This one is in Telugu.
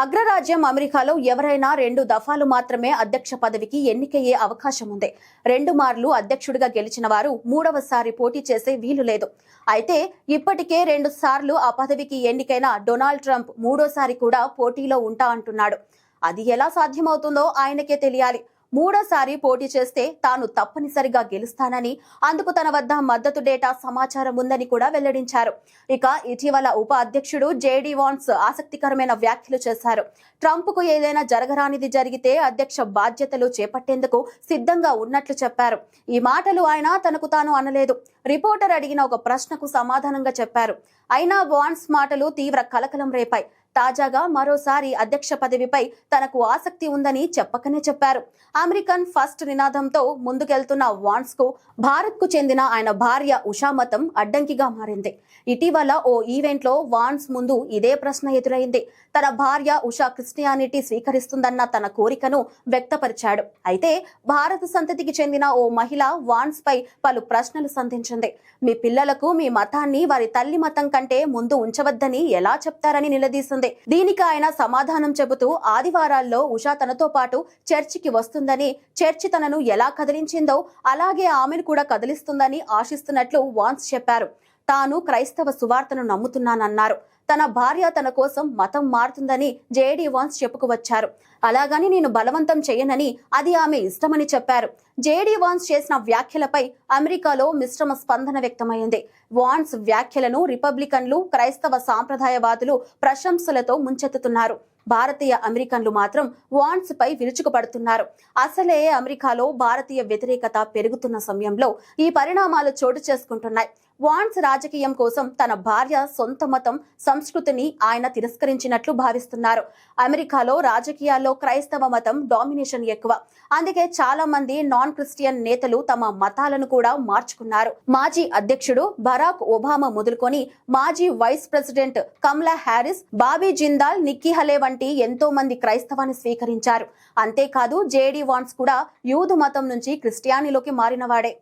అగ్రరాజ్యం అమెరికాలో ఎవరైనా రెండు దఫాలు మాత్రమే అధ్యక్ష పదవికి ఎన్నికయ్యే అవకాశం ఉంది. రెండు మార్లు అధ్యక్షుడిగా గెలిచిన వారు మూడవసారి పోటీ చేసే వీలు లేదు. అయితే ఇప్పటికే రెండు సార్లు ఆ పదవికి ఎన్నికైన డొనాల్డ్ ట్రంప్ మూడోసారి కూడా పోటీలో ఉంటా అంటున్నాడు. అది ఎలా సాధ్యమవుతుందో ఆయనకే తెలియాలి. మూడోసారి పోటీ చేస్తే తాను తప్పనిసరిగా గెలుస్తానని అందుకు తన వద్ద మద్దతు డేటా సమాచారం ఉందని కూడా వెల్లడించారు. ఇక ఇటీవల ఉప అధ్యక్షుడు జేడీ వాన్స్ ఆసక్తికరమైన వ్యాఖ్యలు చేశారు. ట్రంప్కు ఏదైనా జరగరానిది జరిగితే అధ్యక్ష బాధ్యతలు చేపట్టేందుకు సిద్ధంగా ఉన్నట్లు చెప్పారు. ఈ మాటలు ఆయన తనకు తాను అనలేదు. రిపోర్టర్ అడిగిన ఒక ప్రశ్నకు సమాధానంగా చెప్పారు. అయినా వాన్స్ మాటలు తీవ్ర కలకలం రేపాయి. తాజాగా మరోసారి అధ్యక్ష పదవిపై తనకు ఆసక్తి ఉందని చెప్పకనే చెప్పారు. అమెరికన్ ఫస్ట్ నినాదంతో ముందుకెళ్తున్న వాన్స్కు భారత్కు చెందిన ఆయన భార్య ఉషా మతం అడ్డంకిగా మారింది. ఇటీవల ఓ ఈవెంట్లో వాన్స్ ముందు ఇదే ప్రశ్న ఎదురైంది. తన భార్య ఉషా క్రిస్టియానిటీ స్వీకరిస్తుందన్న తన కోరికను వ్యక్తపరిచాడు. అయితే భారత సంతతికి చెందిన ఓ మహిళ వాన్స్ పై పలు ప్రశ్నలు సంధించింది. మీ పిల్లలకు మీ మతాన్ని వారి తల్లి మతం కంటే ముందు ఉంచవద్దని ఎలా చెప్తారని నిలదీసింది. దీనికి ఆయన సమాధానం చెబుతూ ఆదివారాల్లో ఉషా తనతో పాటు చర్చికి వస్తుందని చర్చి తనను ఎలా కదిలించిందో అలాగే ఆమెను కూడా కదిలిస్తుందని ఆశిస్తున్నట్లు వాన్స్ చెప్పారు. తాను క్రైస్తవ సువార్తను నమ్ముతున్నానన్నారు. తన భార్య తన కోసం మతం మారుతుందని జేడీ వాన్స్ చెప్పుకువచ్చారు. అలాగని నేను బలవంతం చేయనని అది ఆమె ఇష్టమని చెప్పారు. జేడీ వాన్స్ చేసిన వ్యాఖ్యలపై అమెరికాలో మిశ్రమ స్పందన వ్యక్తమైంది. వాన్స్ వ్యాఖ్యలను రిపబ్లికన్లు క్రైస్తవ సాంప్రదాయవాదులు ప్రశంసలతో ముంచెత్తుతున్నారు. భారతీయ అమెరికన్లు మాత్రం వాన్స్ పై విరుచుకుపడుతున్నారు. అసలే అమెరికాలో భారతీయ వ్యతిరేకత పెరుగుతున్న సమయంలో ఈ పరిణామాలు చోటు చేసుకుంటున్నాయి. వాన్స్ రాజకీయం కోసం తన భార్య సొంత మతం సంస్కృతిని ఆయన తిరస్కరించినట్లు భావిస్తున్నారు. అమెరికాలో రాజకీయాల్లో క్రైస్తవ మతం డామినేషన్ ఎక్కువ. అందుకే చాలా మంది నాన్ క్రిస్టియన్ నేతలు తమ మతాలను కూడా మార్చుకున్నారు. మాజీ అధ్యక్షుడు బరాక్ ఒబామా మొదలుకొని మాజీ vice president Kamala Harris Bobby Jindal Nikki Haley వంటి ఎంతో మంది క్రైస్తవాన్ని స్వీకరించారు. అంతేకాదు జేడీ వాన్స్ కూడా యూదు మతం నుంచి క్రిస్టియానిలోకి మారినవాడే.